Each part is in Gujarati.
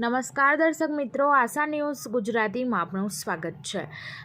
નમસ્કાર દર્શક મિત્રો, આશા ન્યૂઝ ગુજરાતીમાં આપનું સ્વાગત છે.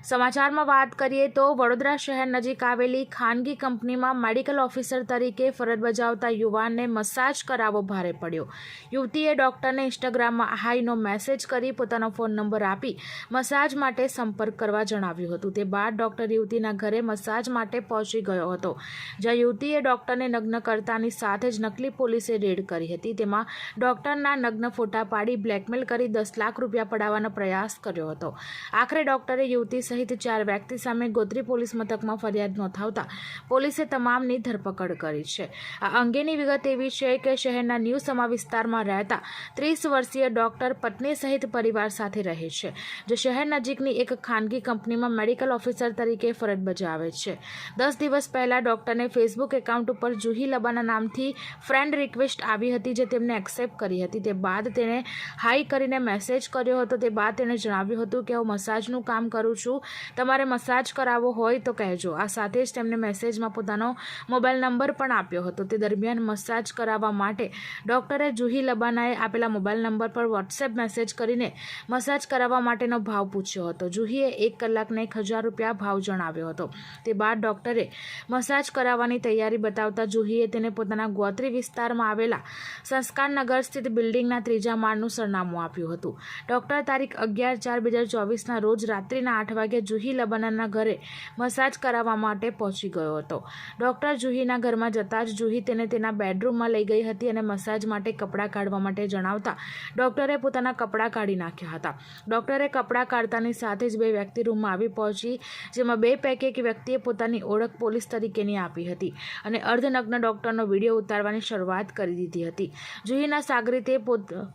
સમાચારમાં વાત કરીએ તો વડોદરા શહેર નજીક આવેલી ખાનગી કંપનીમાં મેડિકલ ઓફિસર તરીકે ફરજ બજાવતા યુવાનને મસાજ કરાવવો ભારે પડ્યો. યુવતીએ ડૉક્ટરને ઇન્સ્ટાગ્રામમાં હાઈનો મેસેજ કરી પોતાનો ફોન નંબર આપી મસાજ માટે સંપર્ક કરવા જણાવ્યું હતું. તે બાદ ડૉક્ટર યુવતીના ઘરે મસાજ માટે પહોંચી ગયો હતો, જ્યાં યુવતીએ ડૉક્ટરને નગ્ન કરતાની સાથે જ નકલી પોલીસે રેડ કરી હતી. તેમાં ડૉક્ટરના નગ્ન ફોટા પાડી બ્લેકમેલ કરી દસ લાખ રૂપિયા પડાવવાનો પ્રયાસ કર્યો હતો. આખરે ડૉક્ટરે યુવતી સહિત ચાર વ્યક્તિ સામે ગોત્રી પોલીસ મથકમાં ફરિયાદ નોંધાવતા પોલીસે તમામની ધરપકડ કરી છે. આ અંગેની વિગત એવી છે કે શહેરના ન્યૂ સમા વિસ્તારમાં રહેતા ત્રીસ વર્ષીય ડૉક્ટર પત્ની સહિત પરિવાર સાથે રહે છે, જે શહેર નજીકની એક ખાનગી કંપનીમાં મેડિકલ ઓફિસર તરીકે ફરજ બજાવે છે. દસ દિવસ પહેલાં ડૉક્ટરને ફેસબુક એકાઉન્ટ ઉપર જુહી લબાના નામથી ફ્રેન્ડ રિક્વેસ્ટ આવી હતી જે તેમને એક્સેપ્ટ કરી હતી. તે બાદ તેણે હાઈ કરીને મેસેજ કર્યો હતો, તે બાદ તેણે જણાવ્યું હતું કે હું મસાજનું કામ કરું છું, તમારે મસાજ કરાવવો હોય તો કહેજો. આ સાથે જ તેમણે મેસેજમાં પોતાનો મોબાઈલ નંબર પણ આપ્યો હતો. તે દરમિયાન મસાજ કરાવવા માટે ડૉક્ટરે જુહી લબાનાએ આપેલા મોબાઈલ નંબર પર વોટ્સએપ મેસેજ કરીને મસાજ કરાવવા માટેનો ભાવ પૂછ્યો હતો. જુહીએ એક કલાકને એક હજાર રૂપિયા ભાવ જણાવ્યો હતો. તે બાદ ડૉક્ટરે મસાજ કરાવવાની તૈયારી બતાવતા જુહીએ તેને પોતાના ગોત્રી વિસ્તારમાં આવેલા સંસ્કારનગર સ્થિત બિલ્ડિંગના ત્રીજા માળનું સરનામું આપ્યું હતું. ડૉક્ટર તારીખ અગિયાર ચાર બે હજાર ચોવીસના રોજ રાત્રિના આઠ વાગે જુહી લબાનાના ઘરે મસાજ કરાવવા માટે પહોંચી ગયો હતો. ડૉક્ટર જુહીના ઘરમાં જતાં જ જુહી તેને તેના બેડરૂમમાં લઈ ગઈ હતી અને મસાજ માટે કપડાં કાઢવા માટે જણાવતા ડૉક્ટરે પોતાના કપડાં કાઢી નાખ્યા હતા. ડૉક્ટરે કપડાં કાઢતાની સાથે જ બે વ્યક્તિ રૂમમાં આવી પહોંચી, જેમાં બે પૈકી એક વ્યક્તિએ પોતાની ઓળખ પોલીસ તરીકેની આપી હતી અને અર્ધનગ્ન ડૉક્ટરનો વીડિયો ઉતારવાની શરૂઆત કરી દીધી હતી. જુહીના સાગરીતે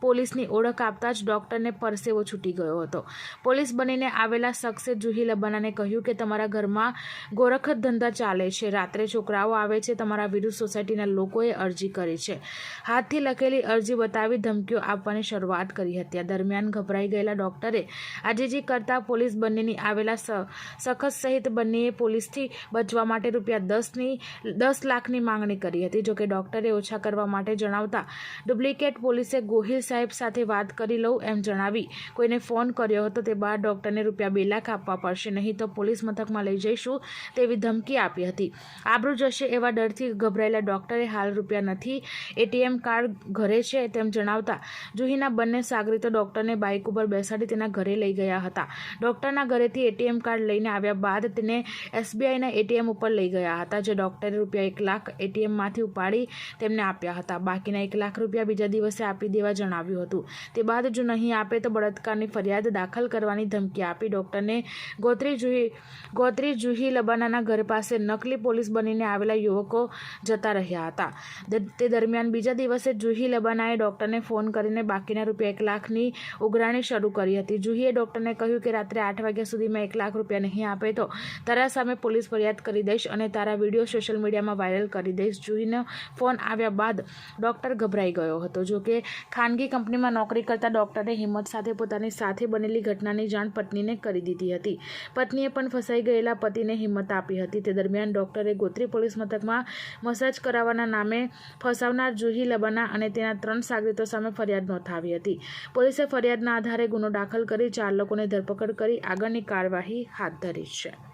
પોલીસની ઓળખ આપતા જ ડૉક્ટરને પરસેવો છૂટી ગયો હતો. પોલીસ બનીને આવેલા શખ્સે જુહી લબાનાને કહ્યું કે તમારા ઘરમાં ગોરખ ધંધા ચાલે છે. રાત્રે છોકરાઓ આવે છે, તમારા વિરુદ્ધ સોસાયટીના લોકોએ અરજી કરી છે. હાથથી લખેલી અરજી બતાવી ધમકીઓ આપવાની શરૂઆત કરી હતી. આ દરમિયાન ગભરાઈ ગયેલા ડૉક્ટરે આજીજી કરતા પોલીસ બંનેની આવેલા સખત સહિત બંનેએ પોલીસથી બચવા માટે રૂપિયા દસની, દસ લાખની માંગણી કરી હતી. જોકે ડૉક્ટરે ઓછા કરવા માટે જણાવતા ડુપ્લિકેટ પોલીસે ગોહિલ સાહેબ સાથે વાત કરી લઉં એમ જણાવી. કોઈને ફોન કર્યો હતો તે બાદ ડૉક્ટરને રૂપિયા બે લાખ આપવા પડશે, નહીં તો પોલીસ મથકમાં લઈ જઈશું તેવી ધમકી આપી હતી. આબરૂ જશે એવા ડરથી ગભરાયેલા ડૉક્ટરે હાલ રૂપિયા નથી. એટીએમ કાર્ડ ઘરે છે તેમ જણાવતા જુહીના બંને સાગરીતો ડૉક્ટરને બાઇક ઉપર બેસાડી તેના ઘરે લઈ ગયા હતા. ડૉક્ટરના ઘરેથી એટીએમ કાર્ડ લઈને આવ્યા બાદ તેને એસબીઆઈના એટીએમ ઉપર લઈ ગયા હતા, જે ડૉક્ટરે રૂપિયા એક લાખ એટીએમમાંથી ઉપાડી તેમને આપ્યા હતા. બાકીના એક લાખ રૂપિયા બીજા દિવસે આપી દેવા જણાવ્યું હતું. તે બાદ જો નહીં આપે તો બળાત્કારની ફરિયાદ દાખલ કરવાની ધમકી આપી ડૉક્ટરને. ગોત્રી જુહી ગોત્રી જુહી લબાનાના ઘર પાસે નકલી પોલીસ બનીને આવેલા યુવકો જતા રહ્યા હતા. તે દરમિયાન બીજા દિવસે જુહી લબાનાએ ડૉક્ટરને ફોન કરીને બાકીના રૂપિયા એક લાખની ઉઘરાણી શરૂ કરી હતી. જુહીએ ડૉક્ટરને કહ્યું કે રાત્રે આઠ વાગ્યા સુધીમાં એક લાખ રૂપિયા નહીં આપે તો તારા સામે પોલીસ ફરિયાદ કરી દઈશ અને તારા વીડિયો સોશિયલ મીડિયામાં વાયરલ કરી દઈશ. જુહીનો ફોન આવ્યા બાદ ડૉક્ટર ગભરાઈ ગયો હતો. જો કે ખાનગી કંપનીમાં નોકરી કરતા ડૉક્ટરે હિંમત સાથે પોતાની સાથે બનેલી ઘટનાની જાણ પત્નીને કરી દીધી હતી. પત્નીએ પણ ફસાઈ ગયેલા પતિને હિંમત આપી હતી. તે દરમિયાન ડૉક્ટરે ગોત્રી પોલીસ મથકમાં મસાજ કરાવવાના નામે ફસાવનાર જુહી લબાના અને તેના ત્રણ સાગરીતો સામે ફરિયાદ નોંધાવી હતી. પોલીસે ફરિયાદના આધારે ગુનો દાખલ કરી ચાર લોકોને ધરપકડ કરી આગળની કાર્યવાહી હાથ ધરી છે.